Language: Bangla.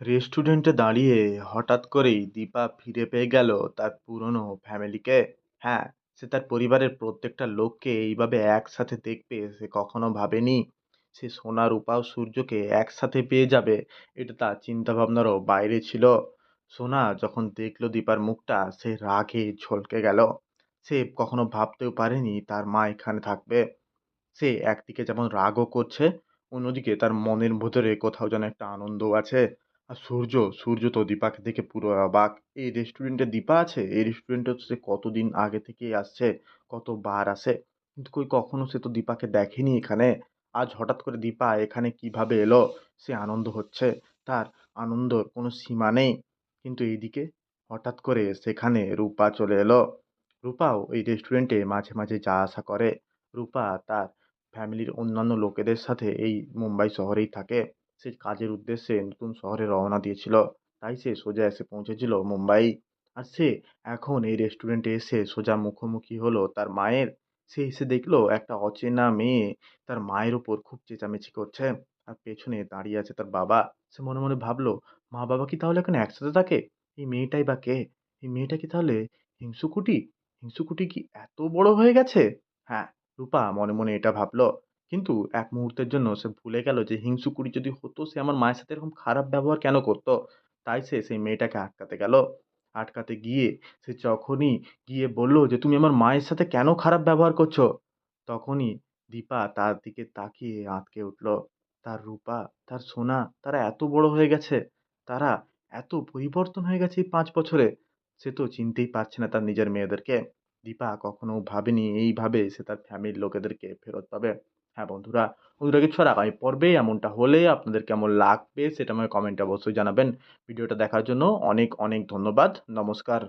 রেস্টুরেন্টে দাঁড়িয়ে হঠাৎ করেই দীপা ফিরে পেয়ে গেল তার পুরনো ফ্যামিলিকে। হ্যাঁ, সে তার পরিবারের প্রত্যেকটা লোককে এইভাবে একসাথে দেখবে সে কখনো ভাবেনি। সে সোনা, রূপা ও সূর্যকে একসাথে পেয়ে যাবে এটা তার চিন্তাভাবনারও বাইরে ছিল। সোনা যখন দেখল দীপার মুখটা সে রাগে ঝলকে গেল। সে কখনো ভাবতেও পারেনি তার মা এখানে থাকবে। সে একদিকে যেমন রাগও করছে, অন্যদিকে তার মনের ভেতরে কোথাও যেন একটা আনন্দও আছে। আর সূর্য, সূর্য তো দীপাকে দেখে পুরো অবাক। এই রেস্টুরেন্টে দীপা আছে? এই রেস্টুরেন্টে তো সে কতদিন আগে থেকেই আসছে, কতবার আসে। কিন্তু কই কখনো সে তো দীপাকে দেখেনি এখানে। আজ হঠাৎ করে দীপা এখানে কীভাবে এলো? সে আনন্দ হচ্ছে। তার আনন্দর কোনো সীমা নেই। কিন্তু এইদিকে হঠাৎ করে সেখানে রূপা চলে এলো। রূপাও এই রেস্টুরেন্টে মাঝে, মাঝে যাওয়া আসা করে। রূপা তার ফ্যামিলির অন্যান্য লোকেদের সাথে এই মুম্বাই শহরেই থাকে। সে কাজের উদ্দেশ্যে নতুন শহরে রওনা দিয়েছিল। তাই সে সোজা এসে পৌঁছেছিল মুম্বাই। আর সে এখন এই রেস্টুরেন্টে এসে সোজা মুখোমুখি হলো তার মায়ের। সে এসে দেখল একটা অচেনা মেয়ে তার মায়ের ওপর খুব চেঁচামেচি করছে। আর পেছনে দাঁড়িয়ে আছে তার বাবা। সে মনে, মনে ভাবলো মা-বাবা কি তাহলে এখন একসাথে থাকে? এই মেয়েটাই বা কে? এই মেয়েটা কি তাহলে হিংসুকুটি? হিংসুকুটি কি এত বড় হয়ে গেছে? হ্যাঁ, রূপা মনে, মনে এটা ভাবল। কিন্তু এক মুহূর্তের জন্য সে ভুলে গেল যে হিংসুকুড়ি যদি হতো সে আমার মায়ের সাথে এরকম খারাপ ব্যবহার কেন করতো? তাই সে সেই মেয়েটাকে আটকাতে গেল। আটকাতে গিয়ে সে যখনই গিয়ে বলল যে, "তুমি আমার মায়ের সাথে কেন খারাপ ব্যবহার করছ?" তখনই দীপা তার দিকে তাকিয়ে আঁতকে উঠল। তার রূপা, তার সোনা তারা এত বড় হয়ে গেছে। তারা এত পরিবর্তন হয়ে গেছে এই পাঁচ বছরে। সে তো চিনতেই পারছে না তার নিজের মেয়েদেরকে। দীপা কখনো ভাবেনি এইভাবে সে তার ফ্যামিলির লোকেদেরকে ফেরত পাবে। হ্যাঁ বন্ধুরা, বন্ধুরা কিছু আর আগামী পর্বে এমনটা হলে আপনাদের কেমন লাগবে সেটা আমাকে কমেন্টে অবশ্যই জানাবেন। ভিডিওটা দেখার জন্য অনেক, অনেক ধন্যবাদ। নমস্কার।